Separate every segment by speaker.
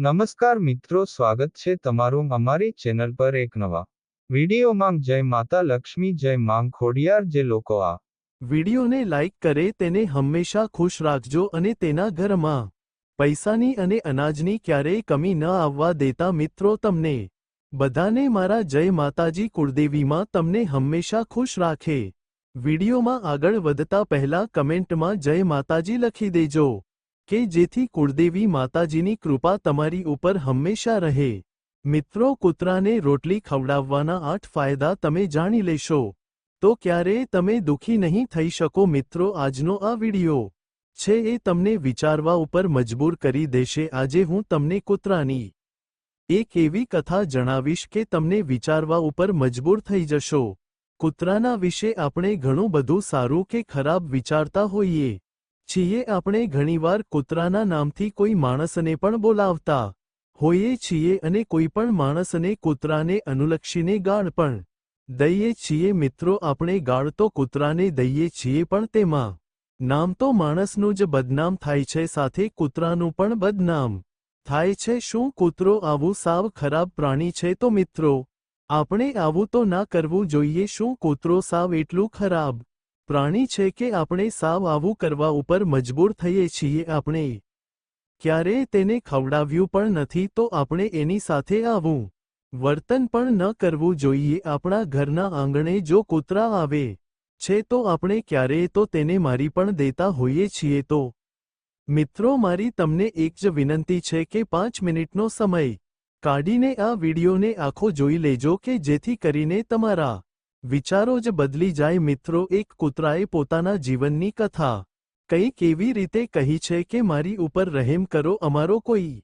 Speaker 1: નમસ્કાર મિત્રો, સ્વાગત છે તમારું અમારી ચેનલ પર એક નવા વિડીયોમાં. જય માતા લક્ષ્મી, જય માંગ ખોડિયાર, જે લોકો આ
Speaker 2: વિડીયોને લાઇક કરે તેને હંમેશા ખુશ રાખજો અને તેના ઘરમાં પૈસાની અને અનાજની ક્યારેય કમી ન આવવા દેતા મિત્રો, તમને બધાને મારા જય માતાજી કુળદેવીમાં તમને હંમેશા ખુશ રાખે. વિડીયોમાં આગળ વધતા પહેલા કમેન્ટમાં જય માતાજી લખી દેજો. કે જેથી કુળદેવી માતાજીની કૃપા તમારી ઉપર હંમેશા રહે. મિત્રો, કૂતરાને રોટલી ખવડાવવાના આઠ ફાયદા તમે જાણી લેશો. તો ક્યારેય તમે દુઃખી નહીં થઈ શકો મિત્રો, આજનો આ વિડિયો છે એ તમને વિચારવા ઉપર મજબૂર કરી દેશે. આજે હું તમને કૂતરાની એક એવી કથા જણાવીશ કે તમને વિચારવા ઉપર મજબૂર થઈ જશો. કૂતરાના વિશે આપણે ઘણું બધું સારું કે ખરાબ વિચારતા હોઈએ. છીએ આપણે ઘણીવાર કૂતરાના નામથી કોઈ માણસને પણ બોલાવતા હોઈએ છીએ અને કોઈ પણ માણસને કૂતરાને અનુલક્ષીને ગાળ પણ દઈએ છીએ. મિત્રો, આપણે ગાળ તો કૂતરાને દઈએ છીએ પણ તેમાં નામ તો માણસનું જ બદનામ થાય છે, સાથે કૂતરાનું પણ બદનામ થાય છે. શું કૂતરો આવું સાવ ખરાબ પ્રાણી છે? તો મિત્રો, આપણે આવું તો ના કરવું જોઈએ. શું કૂતરો સાવ એટલું ખરાબ પ્રાણી છે કે આપણે સાવ આવું કરવા ઉપર મજબૂર થઈએ છીએ આપણે? ક્યારેય તેને ખવડાવ્યું પણ નથી તો આપણે એની સાથે આવું. વર્તન પણ ન કરવું જોઈએ આપણા ઘરના આંગણે જો કૂતરા આવે છે તો આપણે ક્યારેય તો તેને મારી પણ દેતા હોઈએ છીએ તો. મિત્રો મારી તમને એક જ વિનંતી છે કે પાંચ મિનિટનો સમય કાઢીને આ વિડિયોને આખો જોઈ લેજો કે જેથી કરીને તમારા વિચારો જ બદલી જાય મિત્રો, એક કૂતરાએ પોતાના જીવનની કથા કંઈક એવી રીતે કહી છે કે મારી ઉપર રહેમ કરો, અમારો કોઈ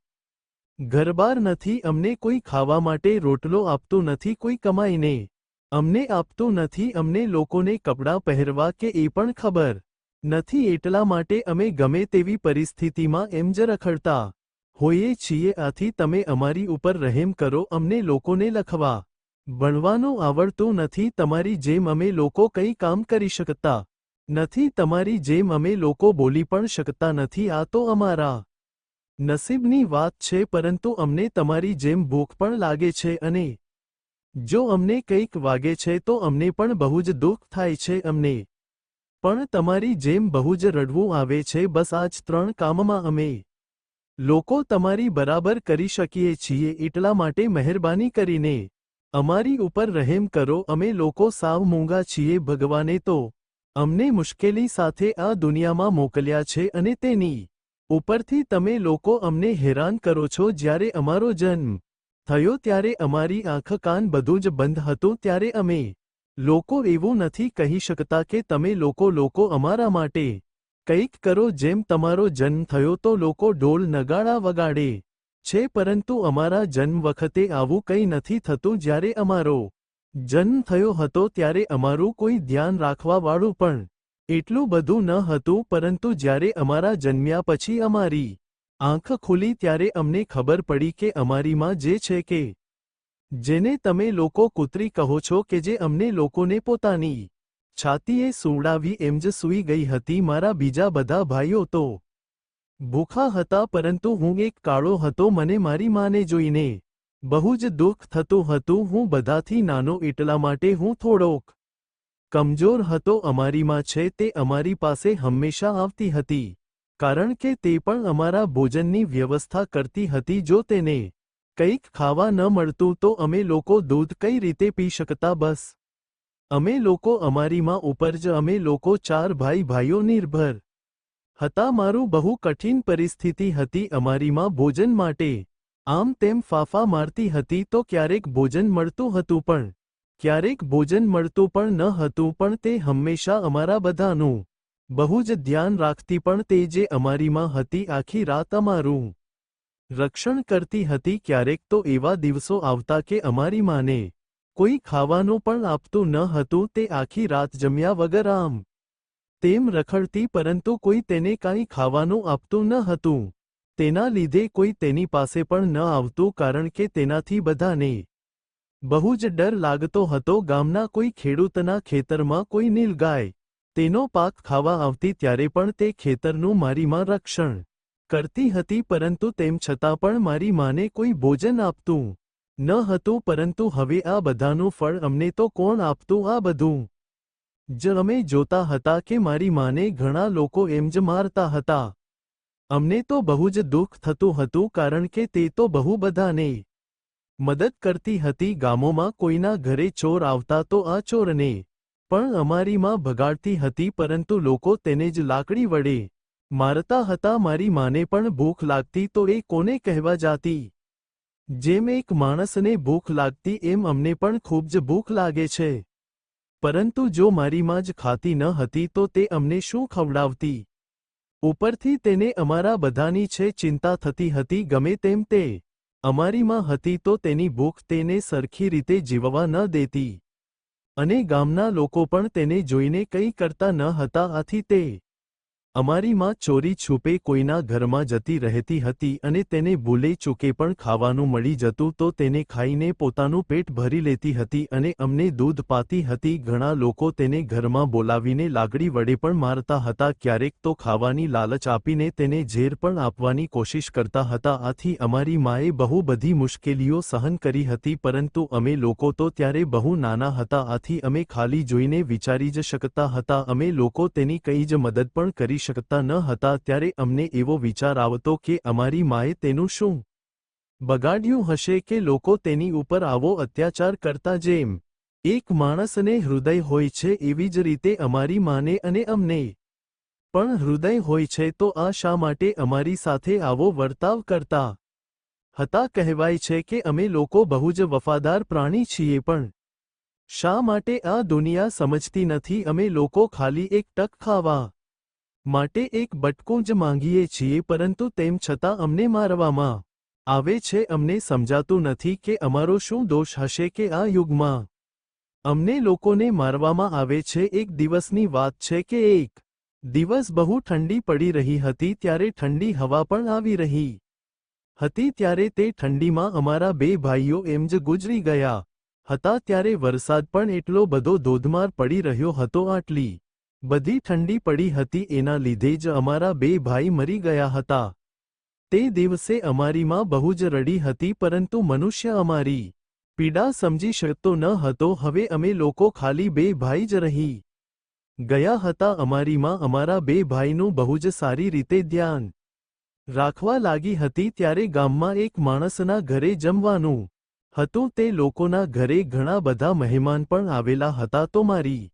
Speaker 2: ઘરબાર નથી, અમને કોઈ ખાવા માટે રોટલો આપતો નથી, કોઈ કમાઈને અમને આપતો નથી, અમને લોકોને કપડાં પહેરવા કે એ પણ ખબર નથી, એટલા માટે અમે ગમે તેવી પરિસ્થિતિમાં એમ જ રખડતા હોઈએ છીએ, આથી તમે અમારી ઉપર રહેમ કરો, અમને લોકોને લખવા ભણવાનું આવડતું નથી તમારી જેમ અમે લોકો કંઈ કામ કરી શકતા નથી, તમારી જેમ અમે લોકો બોલી પણ શકતા નથી, આ તો અમારા નસીબની વાત છે, પરંતુ અમને તમારી જેમ ભૂખ પણ લાગે છે અને જો અમને કંઈક વાગે છે તો અમને પણ બહુ જ દુઃખ થાય છે, અમને પણ તમારી જેમ બહુ જ રડવું આવે છે, બસ આ જ ત્રણ કામમાં અમે લોકો તમારી બરાબર કરી શકીએ છીએ, એટલા માટે મહેરબાની કરીને અમારી ઉપર રહેમ કરો, અમે લોકો સાવ મૂંગા છીએ ભગવાને તો. અમને મુશ્કેલી સાથે આ દુનિયામાં મોકલ્યા છે અને તેની ઉપરથી તમે લોકો અમને હેરાન કરો છો જ્યારે અમારો જન્મ થયો ત્યારે અમારી આંખ કાન બધું જ બંધ હતું ત્યારે અમે લોકો એવું નથી કહી શકતા કે તમે લોકો લોકો અમારા માટે કંઈક કરો જેમ તમારો જન્મ થયો તો લોકો ઢોલ નગાડા વગાડે. છે પરંતુ અમારા જન્મ વખતે આવું કંઈ નથી થતું જ્યારે અમારો જન્મ થયો હતો ત્યારે અમારું કોઈ ધ્યાન રાખવાવાળું પણ એટલું બધું ન હતું પરંતુ જ્યારે અમારા જન્મ્યા પછી અમારી આંખ ખુલી ત્યારે અમને ખબર પડી કે અમારીમાં જે છે કે જેને તમે લોકો કૂતરી કહો છો કે જે અમને લોકોને પોતાની છાતીએ સુવડાવી એમ જ સૂઈ ગઈ હતી મારા બીજા બધા ભાઈઓ તો ભૂખા હતા પરંતુ હું એક કાળો હતો, મને મારી માને જોઈને બહુ જ દુઃખ થતું હતું. હું બધાથી નાનો એટલા માટે હું થોડોક કમજોર હતો. અમારીમાં છે તે અમારી પાસે હંમેશા આવતી હતી, કારણ કે તે પણ અમારા ભોજનની વ્યવસ્થા કરતી હતી. જો તેને કંઈક ખાવા ન મળતું તો અમે લોકો દૂધ કઈ રીતે પી શકતા? બસ, અમે લોકો અમારીમાં ઉપર જ, અમે લોકો ચાર ભાઈ ભાઈઓ નિર્ભર હતા મારું બહુ કઠિન પરિસ્થિતિ હતી અમારીમાં ભોજન માટે. આમ તેમ ફાફા મારતી હતી તો ક્યારેક ભોજન મળતું હતું પણ. ક્યારેક ભોજન મળતું પણ ન હતું પણ તે હંમેશા અમારા બધાનું. બહુ જ ધ્યાન રાખતી પણ તે જે અમારીમાં હતી આખી રાત અમારું. રક્ષણ કરતી હતી ક્યારેક તો એવા દિવસો આવતા કે અમારી માને. કોઈ ખાવાનું પણ આપતું ન હતું તે આખી રાત જમ્યા વગર આમ. તેમ રખડતી પરંતુ કોઈ તેને કાંઈ ખાવાનું આપતું ન હતું. તેના લીધે કોઈ તેની પાસે પણ ન આવતું કારણ કે તેનાથી બધાને બહુ જ ડર લાગતો હતો. ગામના કોઈ ખેડૂતના ખેતરમાં કોઈ નીલગાય તેનો પાક ખાવા આવતી ત્યારે પણ તે ખેતરનું મારીમાં રક્ષણ કરતી હતી પરંતુ તેમ છતાં પણ મારી માને કોઈ ભોજન આપતું ન હતું પરંતુ હવે આ બધાનું ફળ અમને તો કોણ આપતું? આ બધું જ અમે જોતા હતા કે મારી માને ઘણા લોકો એમ જ મારતા હતા. અમને તો બહુ જ દુઃખ થતું હતું કારણ કે તે તો બહુ બધાને મદદ કરતી હતી. ગામોમાં કોઈના ઘરે ચોર આવતા તો આ ચોરને પણ અમારી માં ભગાડતી હતી પરંતુ લોકો તેને જ લાકડી વડે મારતા હતા. મારી માને પણ ભૂખ લાગતી તો એ કોને કહેવા જાતી? જેમ એક માણસને ભૂખ લાગતી એમ અમને પણ ખૂબ જ ભૂખ લાગે છે. પરંતુ જો મારી માં જ ખાતી ન હતી તો તે અમને શું ખવડાવતી? ઉપરથી તેને અમારા બધાની છે ચિંતા થતી હતી, ગમે તેમ તે અમારી માં હતી તો તેની ભૂખ તેને સરખી રીતે જીવવા ન દેતી. અને ગામના લોકો પણ તેને જોઈને કંઈ કરતા ન હતા, આથી તે અમારી માં ચોરી છુપે કોઈના ઘરમાં જતી રહેતી હતી અને તેને ભૂલે ચૂકે પણ ખાવાનું મળી જતું તો તેને ખાઈને પોતાનું પેટ ભરી લેતી હતી અને અમને દૂધ પાતી હતી. ઘણા લોકો તેને ઘરમાં બોલાવીને લાગડી વડે પણ મારતા હતા. ક્યારેક તો ખાવાની લાલચ આપીને તેને ઝેર પણ આપવાની કોશિશ કરતા હતા. આથી અમારી માએ બહુ બધી મુશ્કેલીઓ સહન કરી હતી, પરંતુ અમે લોકો તો ત્યારે બહુ નાના હતા. આથી અમે ખાલી જોઈને વિચારી જ શકતા હતા. અમે લોકો તેની કંઈ જ મદદ પણ કરી શકતા ન હતા ત્યારે અમને એવો વિચાર આવતો કે અમારી માએ તેનું શું બગાડ્યું હશે કે લોકો તેની ઉપર આવો અત્યાચાર કરતા જેમ એક માણસને હૃદય હોય છે એવી જ રીતે અમારી માને અને અમને પણ હૃદય હોય છે તો આ શા માટે અમારી સાથે આવો વર્તાવ કરતા હતા? કહેવાય છે કે અમે લોકો બહુ જ વફાદાર પ્રાણી છીએ પણ શા માટે આ દુનિયા સમજતી નથી? અમે લોકો ખાલી એક ટક ખાવા માટે એક બટકો જ માંગીએ છીએ પરંતુ તેમ છતાં અમને મારવામાં આવે છે. અમને સમજાતું નથી કે અમારો શું દોષ હશે કે આ યુગમાં અમને લોકોને મારવામાં આવે છે. એક દિવસની વાત છે કે એક દિવસ બહુ ઠંડી પડી રહી હતી ત્યારે ઠંડી હવા પણ આવી રહી હતી ત્યારે તે ઠંડીમાં અમારા બે ભાઈઓ એમ જ ગુજરી ગયા હતા. ત્યારે વરસાદ પણ એટલો બધો ધોધમાર પડી રહ્યો હતો. આટલી બધી ઠંડી પડી હતી એના લીધે જ અમારા બે ભાઈ મરી ગયા હતા. તે દિવસે અમારીમાં બહુ જ રડી હતી પરંતુ મનુષ્ય અમારી પીડા સમજી શકતો ન હતો, હવે અમે લોકો ખાલી બે ભાઈ જ રહી ગયા હતા. અમારીમાં અમારા બે ભાઈનું બહુ જ સારી રીતે ધ્યાન રાખવા લાગી હતી ત્યારે ગામમાં એક માણસના ઘરે જમવાનું હતું. તે લોકોના ઘરે ઘણા બધા મહેમાન પણ આવેલા હતા. તો મારી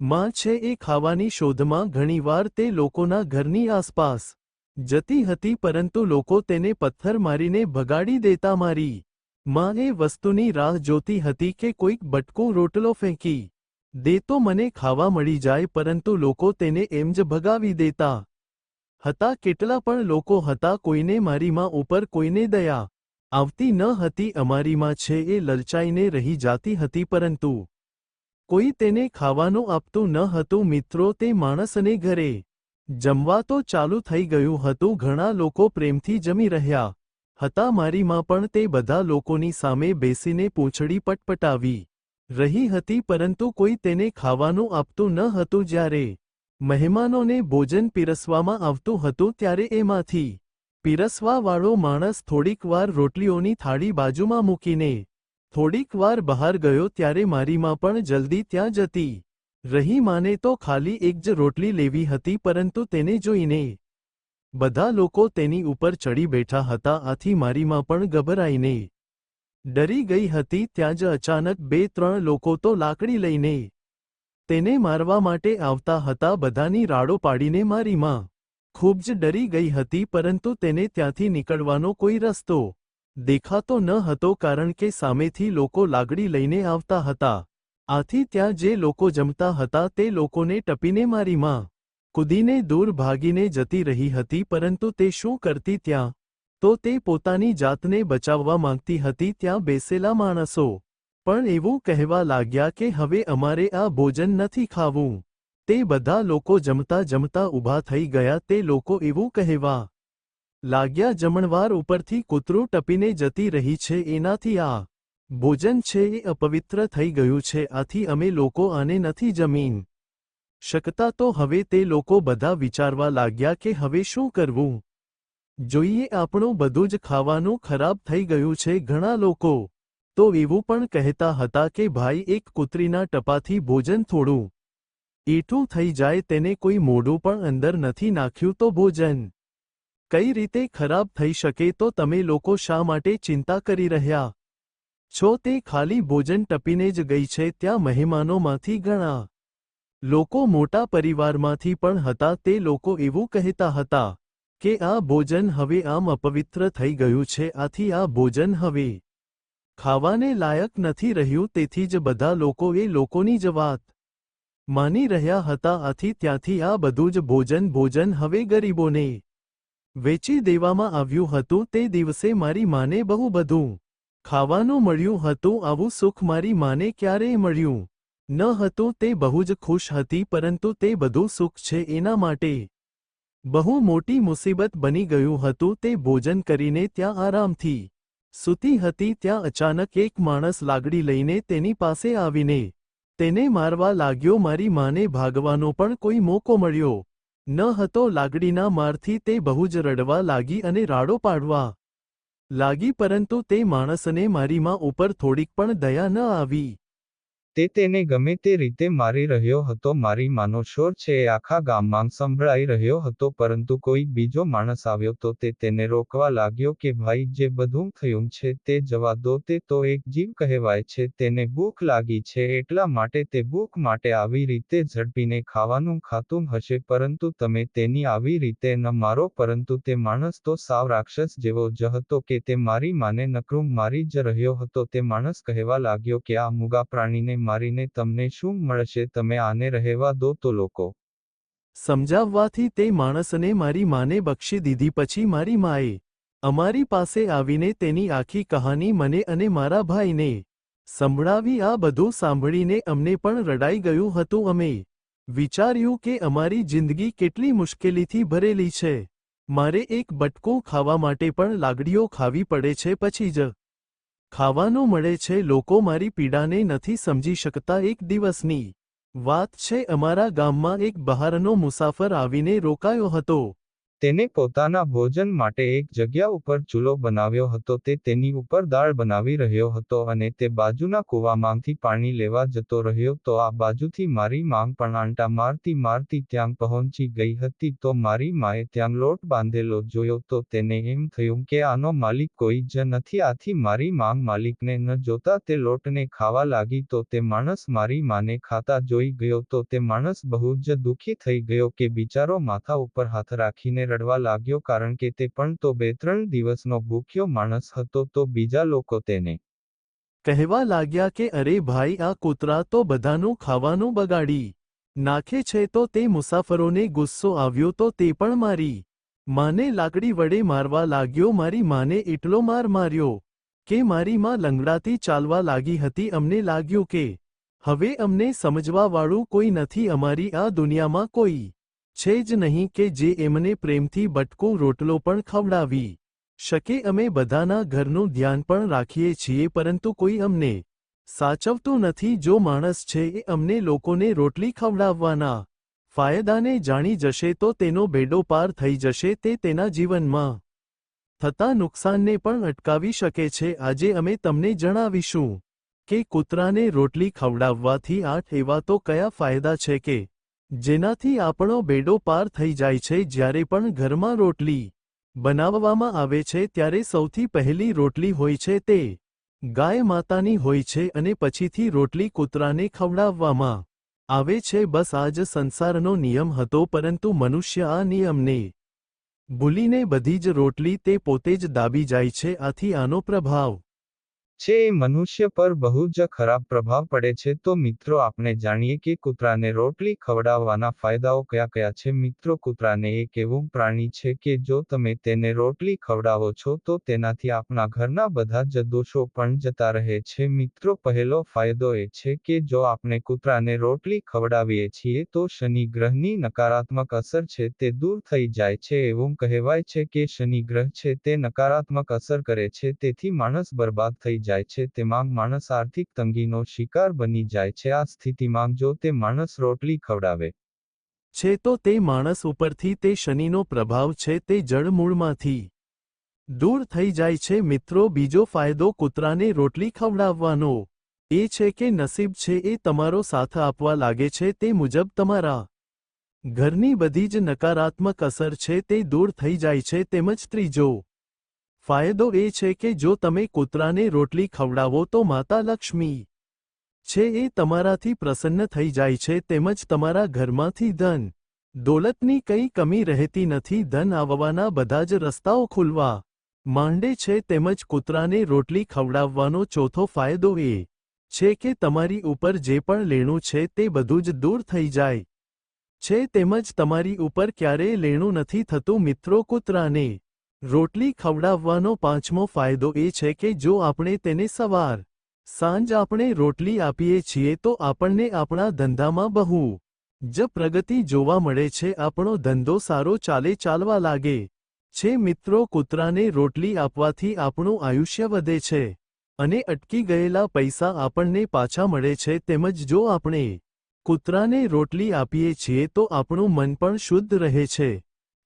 Speaker 2: માં છે એ ખાવાની શોધમાં ઘણીવાર તે લોકોના ઘરની આસપાસ જતી હતી પરંતુ લોકો તેને પથ્થર મારીને ભગાડી દેતા મારી. માં એ વસ્તુની રાહ જોતી હતી કે કોઈક બટકો રોટલો ફેંકી દે તો મને ખાવા મળી જાય પરંતુ લોકો તેને એમ જ ભગાવી દેતા હતા. કેટલા પણ લોકો હતા કોઈને મારીમાં ઉપર કોઈને દયા આવતી ન હતી. અમારીમાં છે એ લલચાઈને રહી જાતી હતી પરંતુ કોઈ તેને ખાવાનું આપતું ન હતું, મિત્રો, તે માણસને ઘરે જમવા તો ચાલુ થઈ ગયું હતું. ઘણા લોકો પ્રેમથી જમી રહ્યા હતા. મારીમાં પણ તે બધા લોકોની સામે બેસીને પૂંછડી પટપટાવી રહી હતી, પરંતુ કોઈ તેને ખાવાનું આપતું ન હતું. જ્યારે મહેમાનોને ભોજન પીરસવામાં આવતું હતું, ત્યારે એમાંથી પીરસવાવાળો માણસ થોડીક વાર રોટલીઓની થાળી બાજુમાં મૂકીને થોડીક વાર બહાર ગયો ત્યારે મારી માં પણ જલ્દી ત્યાં જતી રહી માને તો ખાલી એક જ રોટલી લેવી હતી પરંતુ તેને જોઈને બધા લોકો તેની ઉપર ચડી બેઠા હતા આથી મારી માં પણ ગભરાઈને ડરી ગઈ હતી ત્યાં જ અચાનક બે ત્રણ લોકો તો લાકડી લઈને તેને મારવા માટે આવતા હતા બધાની રાડો પાડીને મારી માં ખૂબ જ ડરી ગઈ હતી પરંતુ તેને ત્યાંથી નીકળવાનો કોઈ રસ્તો દેખાતો ન હતો કારણ કે સામેથી લોકો લાગડી લઈને આવતા હતા. આથી ત્યાં જે લોકો જમતા હતા તે લોકોને ટપીને મારીમાં કૂદીને દૂર ભાગીને જતી રહી હતી પરંતુ તે શું કરતી ત્યાં? તો તે પોતાની જાતને બચાવવા માંગતી હતી ત્યાં બેસેલા માણસો. પણ એવું કહેવા લાગ્યા કે હવે અમારે આ ભોજન નથી ખાવું. તે બધા લોકો જમતા જમતા ઊભા થઈ ગયા તે લોકો એવું કહેવા લાગ્યા જમણવાર ઉપરથી કૂતરું ટપીને જતી રહી છે, એનાથી આ ભોજન છે એ અપવિત્ર થઈ ગયું છે, આથી અમે લોકો આને નથી જમીન શકતા. તો હવે તે લોકો બધા વિચારવા લાગ્યા કે હવે શું કરવું? જોઈએ, આપણું બધું જ ખાવાનું ખરાબ થઈ ગયું છે, ઘણા લોકો તો એવું પણ કહેતા હતા કે ભાઈ, એક કૂતરીના ટપાથી ભોજન થોડું એઠું થઈ જાય, તેને કોઈ મોઢું પણ અંદર નથી નાખ્યું તો ભોજન કઈ રીતે ખરાબ થઈ શકે તો તમે લોકો શા માટે ચિંતા કરી રહ્યા? છો તે ખાલી ભોજન ટપીને જ ગઈ છે ત્યાં મહેમાનોમાંથી ઘણા. લોકો મોટા પરિવારમાંથી પણ હતા તે લોકો એવું કહેતા હતા કે આ ભોજન હવે આમ અપવિત્ર થઈ ગયું છે, આથી આ ભોજન હવે ખાવાને લાયક નથી રહ્યું તેથી જ બધા લોકો એ લોકોની જ વાત માની રહ્યા હતા, આથી ત્યાંથી આ બધું જ ભોજન ભોજન હવે ગરીબોને વેચી દેવામાં આવ્યું હતું તે દિવસે મારી માને બહુ બધું. ખાવાનું મળ્યું હતું, આવું સુખ મારી માને ક્યારેય મળ્યું ન હતું, તે બહુ જ ખુશ હતી, પરંતુ તે બધું સુખ છે એના માટે. બહુ મોટી મુસીબત બની ગયું હતું, તે ભોજન કરીને ત્યાં આરામથી સૂતી હતી, ત્યાં અચાનક એક માણસ લાગડી લઈને તેની પાસે આવીને તેને મારવા લાગ્યો. મારી માને ભાગવાનો પણ કોઈ મોકો મળ્યો. ન હતો લાગડીના મારથી તે બહુ જ રડવા લાગી અને રાડો પાડવા લાગી, પરંતુ તે માણસને મારી માં ઉપર થોડીક પણ દયા ન આવી.
Speaker 1: તે તેને ગમે તે રીતે મારી રહ્યો હતો, મારી માનો શોર છે, એ આખા ગામમાં સંભળાઈ રહ્યો હતો, પરંતુ કોઈ બીજો માણસ આવ્યો તો તે તેને રોકવા લાગ્યો કે, ભાઈ, જે બધું થયું છે તે જવા દો, તે તો એક જીવ કહેવાય છે, તેને ભૂખ લાગી છે, એટલા માટે તે ભૂખ માટે આવી રીતે ઝડપીને ખાવાનું ખાતું હશે, પરંતુ તમે તેની આવી રીતે ન મારો, પરંતુ તે માણસ તો સાવ રાક્ષસ જેવો જ હતો કે, તે મારી માને નકરું મારી જ રહ્યો હતો, તે માણસ કહેવા લાગ્યો કે, આ મૂગા પ્રાણીને મારીને તમને શું મળશે તમે આને રહેવા દો તો લોકો.
Speaker 2: સમજાવવાથી તે માણસને મારી માને બક્ષી દીધી પછી મારી માએ અમારી પાસે આવીને તેની આખી કહાની મને અને મારા ભાઈને સંભળાવી આ બધું સાંભળીને અમને પણ રડાઈ ગયું હતું. અમે વિચાર્યું કે અમારી જિંદગી કેટલી મુશ્કેલીથી ભરેલી છે. મારે એક બટકો ખાવા માટે પણ લાગડીઓ ખાવી પડે છે. પછી જ ખાવાનું મળે છે, લોકો મારી પીડાને નથી સમજી શકતા. એક દિવસની વાત છે, અમારા ગામમાં એક બહારનો મુસાફર આવીને રોકાયો હતો.
Speaker 1: તેને પોતાના ભોજન માટે એક જગ્યા ઉપર ચૂલો બનાવ્યો હતો. તે તેની ઉપર દાળ બનાવી રહ્યો હતો અને તે બાજુના કૂવામાંથી પાણી લેવા જતો રહ્યો. તો આ બાજુથી મારી માંગ પણ આંટા મારતી મારતી ત્યાં પહોંચી ગઈ હતી. તો મારી માએ ત્યાં લોટ બાંધેલો જોયો. તો તેને એમ થયું કે આનો માલિક કોઈ જ નથી. આથી મારી માંગ માલિકને ન જોતા તે લોટને ખાવા લાગી. તો તે માણસ મારી માને ખાતા જોઈ ગયો. તો તે માણસ બહુ જ દુઃખી થઈ ગયો કે બિચારો માથા ઉપર હાથ રાખીને રડવા લાગ્યો કારણ કે તે પણ તો બે ત્રણ દિવસનો ભૂખ્યો માણસ હતો તો બીજા લોકો તેને
Speaker 2: કહેવા લાગ્યા કે અરે ભાઈ, આ કૂતરા તો બધાનું ખાવાનું બગાડી નાખે છે તો તે મુસાફરોને ગુસ્સો આવ્યો તો તે પણ મારી માને લાકડી વડે મારવા લાગ્યો, મારી માને એટલો માર માર્યો કે મારી માં લંગડાતી ચાલવા લાગી હતી, અમને લાગ્યું કે હવે અમને સમજવાવાળું કોઈ નથી, અમારી આ દુનિયામાં કોઈ છે જ નહીં કે જે એમને પ્રેમથી બટકો રોટલો પણ ખવડાવી શકે, અમે બધાના ઘરનું ધ્યાન પણ રાખીએ છીએ, પરંતુ કોઈ અમને સાચવતું નથી. જો માણસ છે, એ અમને લોકોને રોટલી ખવડાવવાના ફાયદાને જાણી જશે, તો તેનો બેડો પાર થઈ જશે, તે તેના જીવનમાં થતા નુકસાનને પણ અટકાવી શકે છે. આજે અમે તમને જણાવીશું કે કૂતરાને રોટલી ખવડાવવાથી આઠ એવા તો કયા ફાયદા છે કે જેનાથી આપણો બેડો પાર થઈ જાય છે જ્યારે પણ ઘરમાં રોટલી બનાવવામાં આવે છે ત્યારે સૌથી પહેલી રોટલી હોય છે તે ગાય માતાની હોય છે અને પછીથી રોટલી કૂતરાને ખવડાવવામાં આવે છે. બસ આ જ સંસારનો નિયમ હતો, પરંતુ મનુષ્ય આ નિયમને ભૂલીને બધી જ રોટલી તે પોતે જ દાબી જાય છે. આથી આનો પ્રભાવ
Speaker 1: છે એ મનુષ્ય પર બહુ જ ખરાબ પ્રભાવ પડે છે, તો મિત્રો આપણે જાણીએ કે કૂતરાને રોટલી ખવડાવવાના ફાયદાઓ કયા કયા છે? મિત્રો, કૂતરાને એક એવું પ્રાણી છે કે જો તમે તેને રોટલી ખવડાવો છો, તો તેનાથી આપણા ઘરના બધા જ દોષો પણ જતા રહે છે. મિત્રો, પહેલો ફાયદો એ છે કે જો આપણે કૂતરાને રોટલી ખવડાવીએ છીએ, તો શનિ ગ્રહની નકારાત્મક અસર છે, તે દૂર થઈ જાય છે. એવું કહેવાય છે કે શનિ ગ્રહ છે, તે નકારાત્મક અસર કરે છે, તેથી માણસ બરબાદ થઈ જાય જાય છે તેમાં માણસ આર્થિક તંગીનો શિકાર બની જાય છે. આ સ્થિતિમાં જો તે માણસ રોટલી ખવડાવે.
Speaker 2: છે તો તે માણસ ઉપરથી તે શનિનો પ્રભાવ છે તે જળમૂળમાંથી દૂર થઈ જાય છે. મિત્રો, બીજો ફાયદો કૂતરાને રોટલી ખવડાવવાનો. એ છે કે નસીબ છે એ તમારો સાથ આપવા લાગે છે. તે મુજબ તમારા ઘરની બધી જ નકારાત્મક અસર છે તે દૂર થઈ જાય છે. તેમજ ત્રીજો ફાયદો એ છે કે જો તમે કૂતરાને રોટલી ખવડાવો તો માતા લક્ષ્મી છે એ તમારાથી પ્રસન્ન થઈ જાય છે તેમજ તમારા ઘરમાંથી ધન દોલતની કંઈ કમી રહેતી નથી. ધન આવવાના બધા જ રસ્તાઓ ખુલવા માંડે છે તેમજ કૂતરાને રોટલી ખવડાવવાનો ચોથો ફાયદો એ છે કે તમારી ઉપર જે પણ લેણું છે તે બધું જ દૂર થઈ જાય છે તેમજ તમારી ઉપર ક્યારેય લેણું નથી થતું. મિત્રો, કૂતરાને રોટલી ખવડાવવાનો પાંચમો ફાયદો એ છે કે જો આપણે તેને સવાર, સાંજ આપણે રોટલી આપીએ છીએ તો આપણને આપણા ધંધામાં બહુ જ પ્રગતિ જોવા મળે છે. આપણો ધંધો સારો ચાલે ચાલવા લાગે છે. મિત્રો, કૂતરાને રોટલી આપવાથી આપણું આયુષ્ય વધે છે અને અટકી ગયેલા પૈસા આપણને પાછા મળે છે. તેમજ જો આપણે કૂતરાને રોટલી આપીએ છીએ તો આપણું મન પણ શુદ્ધ રહે છે.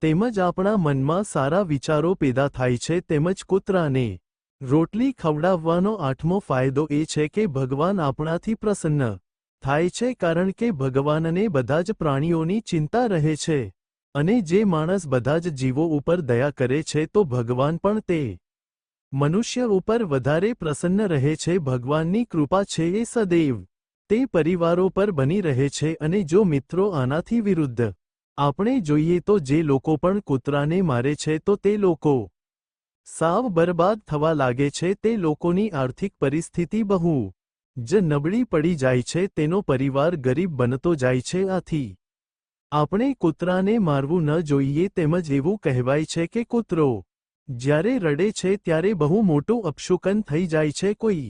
Speaker 2: તેમજ આપણા મનમાં સારા વિચારો પેદા થાય છે તેમજ કૂતરાને રોટલી ખવડાવવાનો આઠમો ફાયદો એ છે કે ભગવાન આપણાથી પ્રસન્ન થાય છે કારણ કે ભગવાનને બધા જ પ્રાણીઓની ચિંતા રહે છે અને જે માણસ બધા જ જીવો ઉપર દયા કરે છે તો ભગવાન પણ તે મનુષ્ય ઉપર વધારે પ્રસન્ન રહે છે. ભગવાનની કૃપા છે એ સદૈવ તે પરિવારો પર બની રહે છે અને જો મિત્રો આનાથી વિરુદ્ધ આપણે જોઈએ તો જે લોકો પણ કૂતરાને મારે છે તો તે લોકો સાવ બરબાદ થવા લાગે છે તે લોકોની આર્થિક પરિસ્થિતિ બહુ જ નબળી પડી જાય છે, તેનો પરિવાર ગરીબ બનતો જાય છે આથી. આપણે કૂતરાને મારવું ન જોઈએ તેમજ એવું કહેવાય છે કે કૂતરો જ્યારે રડે છે ત્યારે બહુ મોટું અપશુકન થઈ જાય છે કોઈ.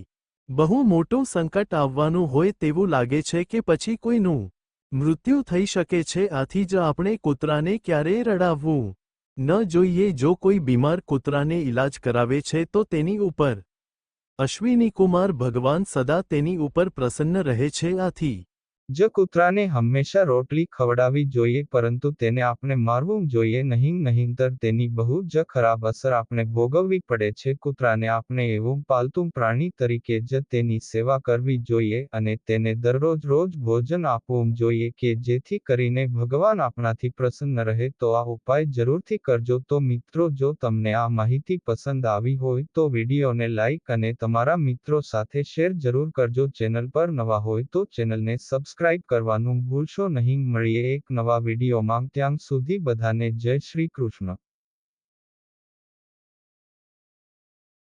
Speaker 2: બહુ મોટું સંકટ આવવાનું હોય તેવું લાગે છે કે પછી કોઈનું મૃત્યુ થઈ શકે છે આથી જ આપણે કૂતરાને ક્યારેય રડાવવું ન જોઈએ. જો કોઈ બીમાર કૂતરાને ઇલાજ કરાવે છે તો તેની ઉપર અશ્વિનીકુમાર ભગવાન સદા તેની ઉપર પ્રસન્ન રહે છે આથી
Speaker 1: જ કૂતરાને હંમેશા રોટલી ખવડાવી જોઈએ, પરંતુ તેને આપણે મારવું જોઈએ નહીં, નહીંતર તેની બહુ જ ખરાબ અસર આપણે ભોગવવી પડે છે. કૂતરાને આપણે એવું પાલતું પ્રાણી તરીકે જ તેની સેવા કરવી જોઈએ અને તેને દરરોજ રોજ ભોજન આપવું જોઈએ કે જેથી કરીને ભગવાન આપણાથી પ્રસન્ન રહે. તો આ ઉપાય જરૂરથી કરજો. તો મિત્રો, જો તમને આ માહિતી પસંદ આવી હોય, તો વિડીયોને લાઇક અને તમારા મિત્રો સાથે શેર જરૂર કરજો. ચેનલ પર નવા હોય તો ચેનલને સબસ્ક્રાઇબ સબસ્ક્રાઇબ કરવાનું ભૂલશો નહીં. મળીએ એક નવા વિડીયોમાં. ત્યાં સુધી બધાને જય શ્રી કૃષ્ણ.